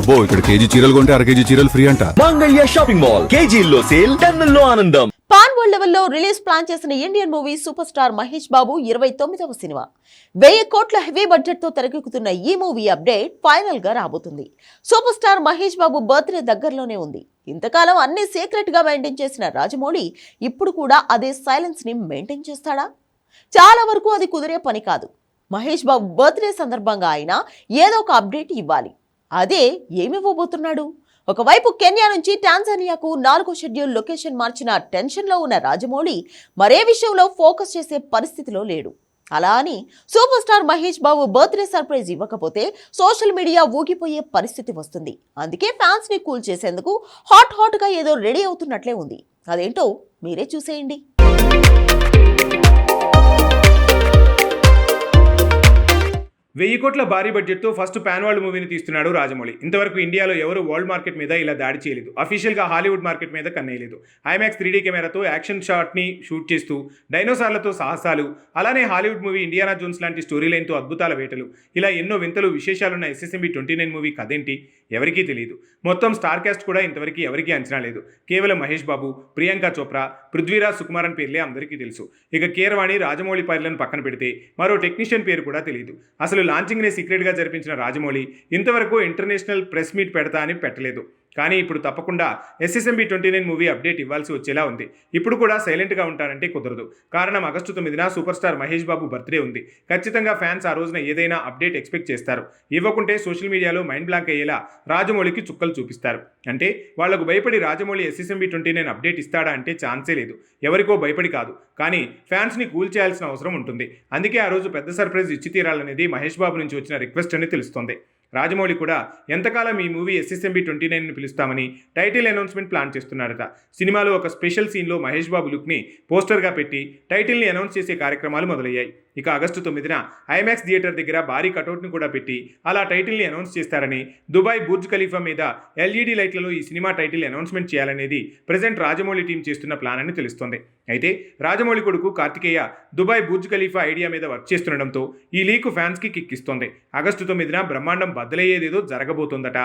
అబ్బో ఇక్కడ కేజీ చీరలు కొంటే అర కేజీ చీరలు ఫ్రీ అంట. Mangalya shopping mall. కేజీల్లో సేల్ టన్నుల్లో ఆనందం. పాన్ వరల్డ్ లెవెల్లో రిలీజ్ ప్లాన్ చేసిన Indian movie super star Mahesh Babu ఇరవై తొమ్మిదవ సినిమా. వెయ్యి కోట్ల హెవీ బడ్జెట్తో తెరకెక్కుతున్న ఈ మూవీ అప్డేట్ ఫైనల్గా రాబోతుంది. Super star Mahesh Babu birthday దగ్గరలోనే ఉంది. ఇంతకాలం అన్ని సీక్రెట్గా మెయింటైన్ చేసిన రాజమౌళి ఇప్పుడు కూడా అదే సైలెన్స్ని మెయింటైన్ చేస్తాడా? చాలా వరకు అది కుదిరే పని కాదు. మహేష్ బాబు బర్త్డే సందర్భంగా ఆయన ఏదో ఒక అప్డేట్ ఇవ్వాలి. అదే ఏమివ్వబోతున్నాడు? ఒకవైపు కెన్యా నుంచి టాంజానియాకు నాలుగో షెడ్యూల్ లొకేషన్ మార్చిన టెన్షన్లో ఉన్న రాజమౌళి మరే విషయంలో ఫోకస్ చేసే పరిస్థితిలో లేడు. అలా అని super star Mahesh Babu birthday surprise ఇవ్వకపోతే సోషల్ మీడియా ఊగిపోయే పరిస్థితి వస్తుంది. అందుకే ఫ్యాన్స్ని కూల్ చేసేందుకు హాట్ హాట్గా ఏదో రెడీ అవుతున్నట్లే ఉంది. అదేంటో మీరే చూసేయండి. వెయ్యి కోట్ల భారీ బడ్జెట్తో ఫస్ట్ పాన్ వరల్డ్ మూవీని తీస్తున్నాడు రాజమౌళి. ఇంతవరకు ఇండియాలో ఎవరు వరల్డ్ మార్కెట్ మీద ఇలా దాడి చేయలేదు. అఫీషియల్గా హాలీవుడ్ మార్కెట్ మీద కన్నేయలేదు ఐమాక్స్ త్రీ కెమెరాతో యాక్షన్ షాట్ని షూట్ చేస్తూ డైనోసార్లతో సాహసాలు అలానే హాలీవుడ్ మూవీ ఇండియానా జోన్స్ లాంటి స్టోరీ లైన్తో అద్భుతాల వేటలు. ఇలా ఎన్నో వింతలు విశేషాలున్న ఎస్ఎస్ఎంబి ట్వంటీ నైన్ మూవీ కదేంటి ఎవరికీ తెలియదు మొత్తం స్టార్ కాస్ట్ కూడా ఇంతవరకు ఎవరికీ అంచనా లేదు. కేవలం మహేష్ బాబు ప్రియాంక చోప్రా పృథ్వీరాజ్ సుకుమారన్ పేర్లే అందరికీ తెలుసు. ఇక కీరవాణి రాజమౌళి పైర్లను పక్కన పెడితే మరో టెక్నీషియన్ పేరు కూడా తెలియదు అసలు లాంచింగ్ని సీక్రెట్గా జరిపించిన రాజమౌళి ఇంతవరకు ఇంటర్నేషనల్ ప్రెస్ మీట్ పెడతా అని పెట్టలేదు. కానీ ఇప్పుడు తప్పకుండా SSMB twenty nine movie update ఇవ్వాల్సి వచ్చేలా ఉంది. ఇప్పుడు కూడా సైలెంట్గా ఉంటారంటే కుదరదు. కారణం ఆగస్టు తొమ్మిదిన super star Mahesh Babu birthday ఉంది. ఖచ్చితంగా ఫ్యాన్స్ ఆ రోజున ఏదైనా అప్డేట్ ఎక్స్పెక్ట్ చేస్తారు. ఇవ్వకుంటే సోషల్ మీడియాలో మైండ్ బ్లాంక్ అయ్యేలా రాజమౌళికి చుక్కలు చూపిస్తారు. అంటే వాళ్ళకు భయపడి Rajamouli SSMB twenty nine update ఇస్తాడా అంటే ఛాన్సే లేదు. ఎవరికో భయపడి కాదు. కానీ ఫ్యాన్స్ని కూల్ చేయాల్సిన అవసరం ఉంటుంది. అందుకే ఆ రోజు పెద్ద సర్ప్రైజ్ ఇచ్చి తీరాలనేది మహేష్ బాబు నుంచి వచ్చిన రిక్వెస్ట్ అని తెలుస్తోంది. రాజమౌళి కూడా ఎంతకాలం ఈ మూవీ ఎస్ఎస్ఎంబి ట్వంటీ నైన్ పిలుస్తామని టైటిల్ అనౌన్స్మెంట్ ప్లాన్ చేస్తున్నారట. సినిమాలో ఒక స్పెషల్ సీన్లో మహేష్ బాబు లుక్ని పోస్టర్గా పెట్టి టైటిల్ని అనౌన్స్ చేసే కార్యక్రమాలు మొదలయ్యాయి. ఇక ఆగస్టు తొమ్మిదిన ఐమాక్స్ థియేటర్ దగ్గర భారీ కటౌట్ను కూడా పెట్టి అలా టైటిల్ని అనౌన్స్ చేస్తారని దుబాయ్ బుర్జ్ ఖలీఫా మీద ఎల్ఈడి లైట్లలో ఈ సినిమా టైటిల్ అనౌన్స్మెంట్ చేయాలనేది ప్రజెంట్ రాజమౌళి టీం చేస్తున్న ప్లాన్ అని తెలుస్తోంది. అయితే రాజమౌళి కొడుకు Karthikeya Dubai Burj Khalifa idea మీద వర్క్ చేస్తుండడంతో ఈ లీక్ ఫ్యాన్స్కి కిక్ ఇస్తోంది. ఆగస్టు తొమ్మిదిన బ్రహ్మాండం బద్దలయ్యేదేదో జరగబోతోందట.